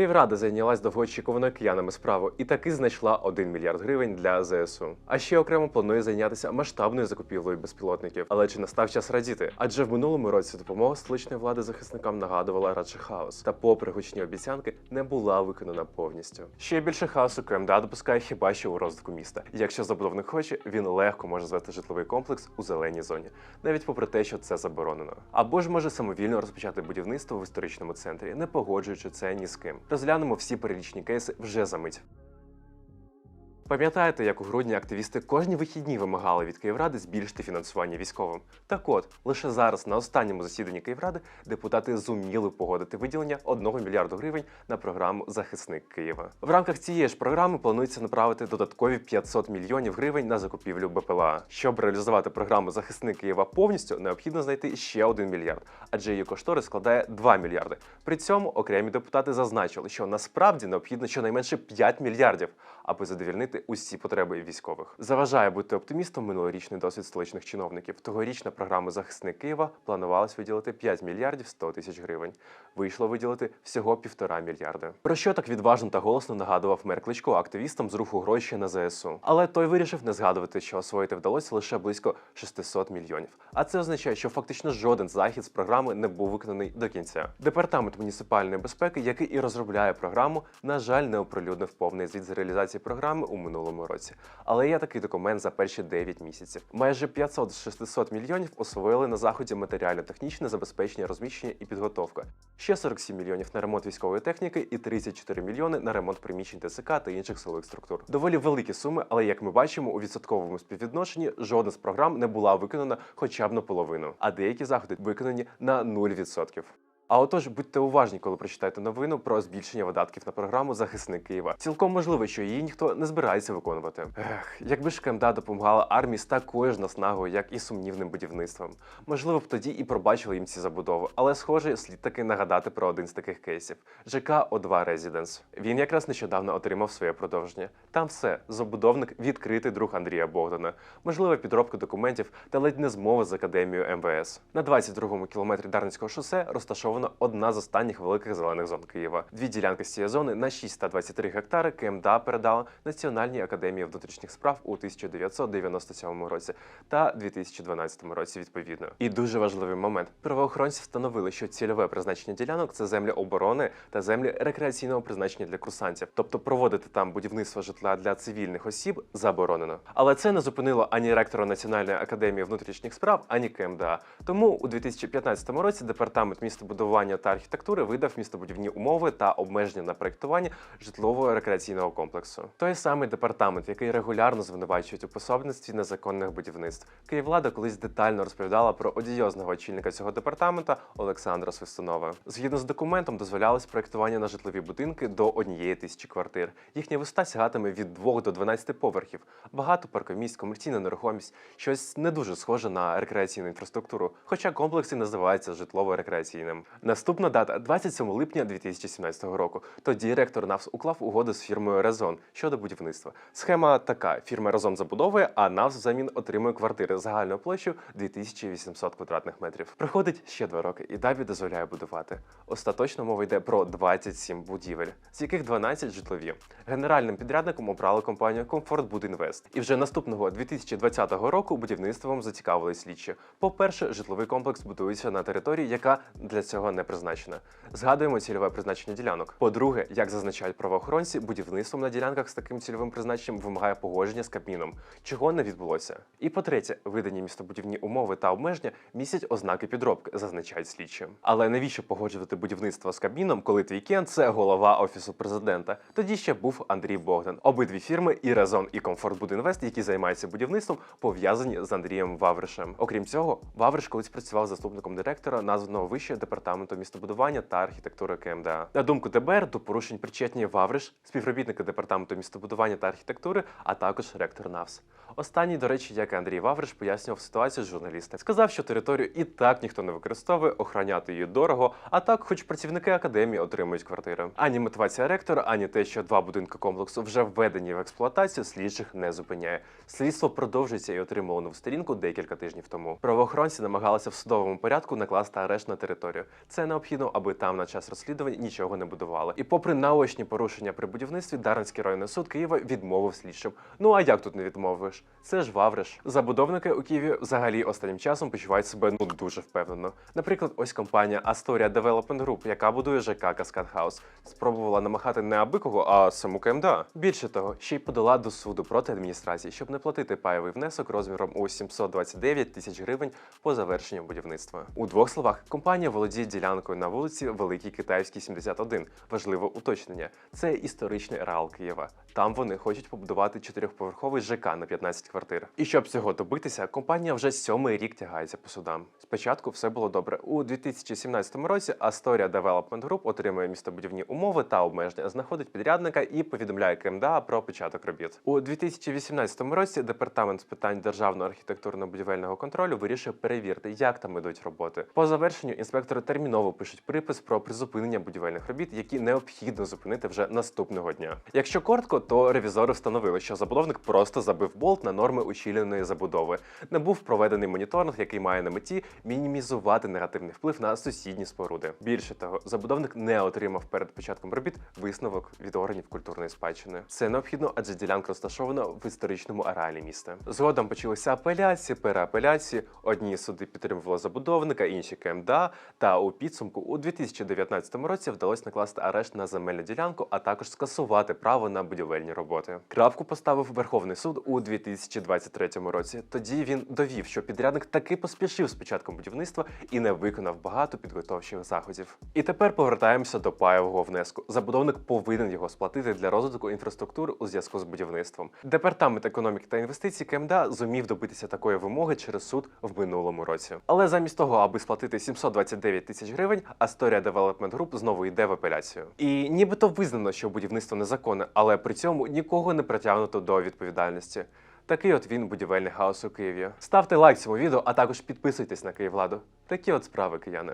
Київрада зайнялась довгоочікуваною киянами справою і таки знайшла 1 мільярд гривень для ЗСУ. А ще окремо планує зайнятися масштабною закупівлею безпілотників. Але чи настав час радіти? Адже в минулому році допомога столичної влади захисникам нагадувала радше хаос. Та, попри гучні обіцянки, не була виконана повністю. Ще більше хаосу КМДА допускає хіба що у розвитку міста. Якщо забудовник хоче, він легко може звести житловий комплекс у зеленій зоні, навіть попри те, що це заборонено. Або ж може самовільно розпочати будівництво в історичному центрі, не погоджуючи це ні з ким. Розглянемо всі перелічні кейси вже за мить. Пам'ятаєте, як у грудні активісти кожні вихідні вимагали від Київради збільшити фінансування військовим? Так от, лише зараз на останньому засіданні Київради депутати зуміли погодити виділення 1 мільярду гривень на програму Захисник Києва. В рамках цієї ж програми планується направити додаткові 500 мільйонів гривень на закупівлю БПЛА. Щоб реалізувати програму Захисник Києва повністю, необхідно знайти ще 1 мільярд, адже її кошторис складає 2 мільярди. При цьому окремі депутати зазначили, що насправді необхідно щонайменше 5 мільярдів, аби задовільнити усі потреби військових. Заважає бути оптимістом минулорічний досвід столичних чиновників. Тогорічна програма Захисник Києва планувалась виділити 5 мільярдів 100 тисяч гривень. Вийшло виділити всього півтора мільярди. Про що так відважно та голосно нагадував мер Кличко активістам з руху гроші на ЗСУ. Але той вирішив не згадувати, що освоїти вдалося лише близько 600 мільйонів. А це означає, що фактично жоден захід з програми не був виконаний до кінця. Департамент муніципальної безпеки, який і розробляє програму, на жаль, не оприлюднив повний звіт з реалізації програми у минулому році. Але є такий документ за перші 9 місяців. Майже 500 з 600 мільйонів освоїли на заході матеріально-технічне забезпечення, розміщення і підготовка. Ще 47 мільйонів на ремонт військової техніки і 34 мільйони на ремонт приміщень ТСК та інших силових структур. Доволі великі суми, але як ми бачимо, у відсотковому співвідношенні жодна з програм не була виконана хоча б наполовину, а деякі заходи виконані на 0%. А отож, будьте уважні, коли прочитаєте новину про збільшення видатків на програму Захисник Києва. Цілком можливо, що її ніхто не збирається виконувати. Ех, якби ж КМДА допомагала армії з такою ж наснагою, як і сумнівним будівництвом. Можливо б тоді і пробачили їм ці забудови, але схоже, слід таки нагадати про один з таких кейсів: ЖК О2 Резіденс. Він якраз нещодавно отримав своє продовження. Там все забудовник відкритий друг Андрія Богдана, можливо, підробка документів та ледь не змова з академією МВС. На 22-му кілометрі Дарницького шосе розташована одна з останніх великих зелених зон Києва. Дві ділянки з цієї зони на 6 та 23 гектари КМДА передала Національній академії внутрішніх справ у 1997 році та 2012 році. Відповідно, і дуже важливий момент. Правоохоронці встановили, що цільове призначення ділянок це землі оборони та землі рекреаційного призначення для курсантів, тобто проводити там будівництво житла для цивільних осіб заборонено. Але це не зупинило ані ректора Національної академії внутрішніх справ, ані КМДА. Тому у 2015 році департамент містобудування та архітектури видав містобудівні умови та обмеження на проєктування житлового рекреаційного комплексу. Той самий департамент, який регулярно звинувачують у пособництві незаконних будівництв. Київлада колись детально розповідала про одіозного очільника цього департамента Олександра Свистунова. Згідно з документом, дозволялось проєктування на житлові будинки до однієї тисячі квартир. Їхня висота сягатиме від 2 до 12 поверхів. Багато паркомісць, комерційна нерухомість, щось не дуже схоже на рекреаційну інфраструктуру, хоча комплекс і називається житлово-рекреаційним. Наступна дата 27 липня 2017 року. Тоді ректор НАВС уклав угоду з фірмою Резон щодо будівництва. Схема така: фірма Резон забудовує, а НАВС взамін отримує квартири загальною площею 2800 квадратних метрів. Проходить ще два роки, і ДАБІ дозволяє будувати. Остаточно мова йде про 27 будівель, з яких 12 житлові. Генеральним підрядником обрали компанію Комфорт Будінвест. І вже наступного 2020 року будівництвом зацікавили слідчі. По-перше, житловий комплекс будується на території, яка для цього не призначена. Згадуємо цільове призначення ділянок. По-друге, як зазначають правоохоронці, будівництвом на ділянках з таким цільовим призначенням вимагає погодження з Кабміном, чого не відбулося. І по-третє, видані містобудівні умови та обмеження містять ознаки підробки, зазначають слідчі. Але навіщо погоджувати будівництво з Кабміном, коли твій кен це голова офісу президента? Тоді ще був Андрій Богдан. Обидві фірми і Резон, і Комфорт Будінвест, які займаються будівництвом, пов'язані з Андрієм Вавришем. Окрім цього, Вавриш колись працював заступником директора названого вище департаменту містобудування та архітектури КМДА. На думку ДБР, до порушень причетні Вавриш, співробітники департаменту містобудування та архітектури, а також ректор НАВС. Останній, до речі, як Андрій Вавриш, пояснював ситуацію з журналістами. Сказав, що територію і так ніхто не використовує, охороняти її дорого, а так, хоч працівники академії отримують квартири. Ані мотивація ректора, ані те, що два будинки комплексу вже введені в експлуатацію, слідчих не зупиняє. Слідство продовжується і отримало нову сторінку декілька тижнів тому. Правоохоронці намагалися в судовому порядку накласти арешт на територію. Це необхідно, аби там на час розслідування нічого не будували. І попри наочні порушення при будівництві, Дарницький районний суд Києва відмовив слідчим. Ну а як тут не відмовиш? Це ж Вавриш. Забудовники у Києві взагалі останнім часом почувають себе ну дуже впевнено. Наприклад, ось компанія Astoria Development Group, яка будує ЖК Каскад Хаус, спробувала намахати не аби кого, а саму КМДА. Більше того, ще й подала до суду проти адміністрації, щоб не платити пайовий внесок розміром у 729 тисяч гривень по завершенню будівництва. У двох словах, компанія володіє ділянкою на вулиці Великій Китайській 71. Важливе уточнення: це історичний ареал Києва. Там вони хочуть побудувати чотирьохповерховий ЖК на 15 квартир. І щоб цього добитися, компанія вже сьомий рік тягається по судам. Спочатку все було добре. У 2017 році Astoria Development Group отримує містобудівні умови та обмеження, знаходить підрядника і повідомляє КМДА про початок робіт. У 2018 році департамент з питань державного архітектурно-будівельного контролю вирішує перевірити, як там ідуть роботи. По завершенню інспектори терміново пишуть припис про призупинення будівельних робіт, які необхідно зупинити вже наступного дня. Якщо коротко, то ревізори встановили, що забудовник просто забив болт на норми ущільненої забудови. Не був проведений моніторинг, який має на меті мінімізувати негативний вплив на сусідні споруди. Більше того, забудовник не отримав перед початком робіт висновок від органів культурної спадщини. Це необхідно, адже ділянка розташована в історичному ареалі міста. Згодом почалися апеляції, переапеляції. Одні суди підтримували забудовника, інші КМДА. Та у підсумку у 2019 році вдалося накласти арешт на земельну ділянку, а також скасувати право на будівельні роботи. Крапку поставив Верховний суд у 2023 році. Тоді він довів, що підрядник таки поспішив з початком будівництва і не виконав багато підготовчих заходів. І тепер повертаємося до пайового внеску. Забудовник повинен його сплатити для розвитку інфраструктури у зв'язку з будівництвом. Департамент економіки та інвестицій КМДА зумів добитися такої вимоги через суд в минулому році. Але замість того, аби сплатити 729 тисяч гривень, Astoria Development Group знову йде в апеляцію. І нібито визнано, що будівництво незаконне, але при цьому нікого не притягнуто до відповідальності. Такий от він будівельний хаос у Києві. Ставте лайк цьому відео, а також підписуйтесь на Київладу. Такі от справи, кияни.